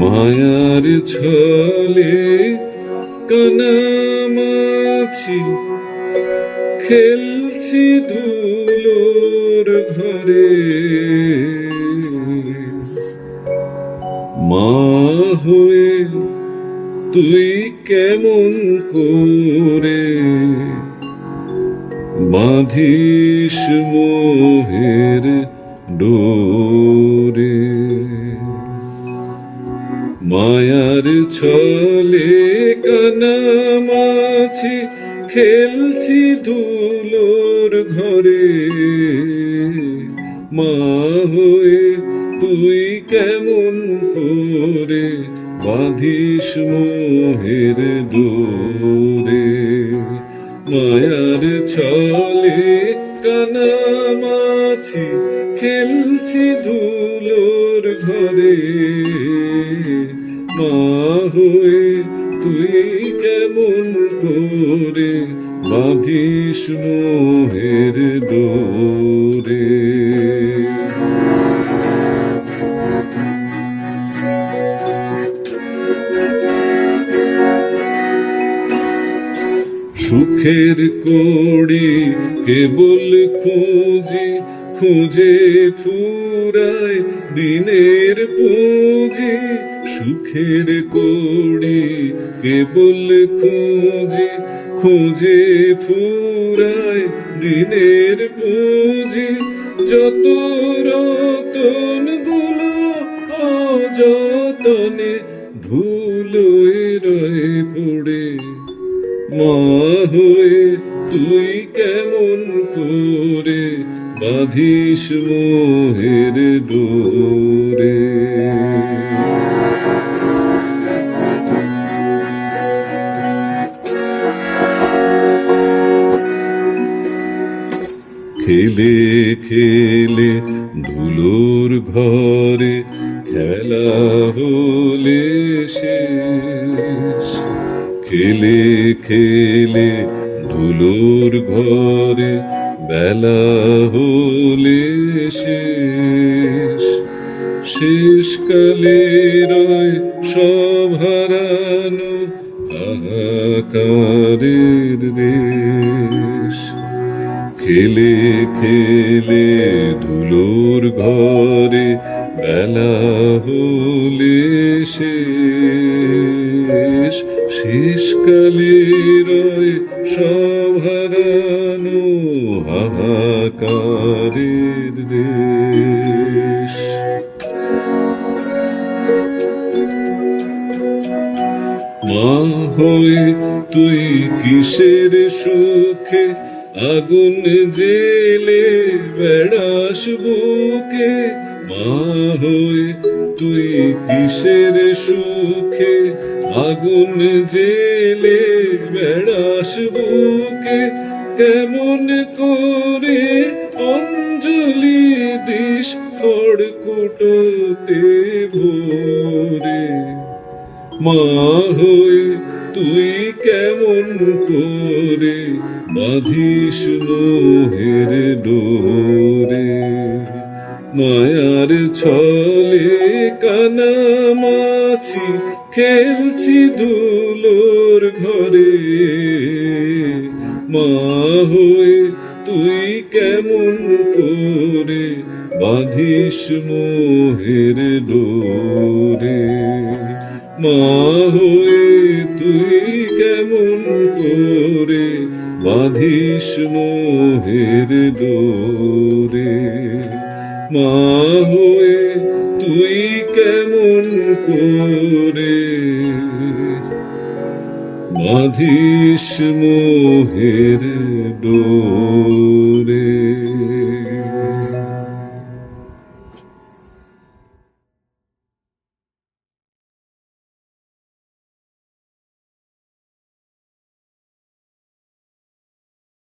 মায়ার ছলে কানামাছি খেলছি ধুলোর ঘরে। মা হয়ে তুই কেমন করে বাঁধিস মোহের ডোরে মায়ার ছলে কানামাছি খেলছি ধুলোর ঘরে। মা হয়ে তুই কেমন করে বাঁধিস মোহের দোরে। মায়ার ছলে কানামাছি খেলছি ধুলোর ঘরে। মা হয়ে তুই কেমন করে বাঁধিস মোহের দোরে সুখের কোড়ি কেবল খুঁজি খুঁজে ফুরায় দিনের পুঁজি, সুখের কোড়ি কেবল খুঁজি, খুঁজে ফুরায় দিনের পুঁজি। যত রতনগুলো অযতনে ধুলোয় রয়ে পড়ে, মা হয়ে তুই কেমন করে বাঁধিস মোহের ডোরে। খেলে খেলে ধুলোর ঘরে খেলা হলে শেষ। খেলে খেলে ধুলোর ঘরে বেলা হলে শেষ। শেষকালে রয় সব হারানো হাহাকারের দেশ। খেলে খেলে ধুলোর ঘরে বেলা হলে শেষ। শেষকালে রয় সব হারানো হাহাকারের দেশ। মা হয়ে তুই কিসের সুখে? আগুন জেলে বেড়াস বুকে। মা হয়ে তুই কিসের সুখে? আগুন জেলে বেড়াস বুকে। কেমন করে অঞ্জলি দিস খড়কুটোতে ভোরে? মা হয়ে তুই কেমন করে বাঁধিস মোহের ডোরে? মায়ার ছলে কানামাছি খেলছি ধুলোর ঘরে। হয়ে তুই কেমন করে বাঁধিস মোহের ডোরে? মা হয়ে তুই কেমন করে বাঁধিস মোহের দোরে মা হয়ে তুই কেমন করে বাঁধিস মোহের ডোরে।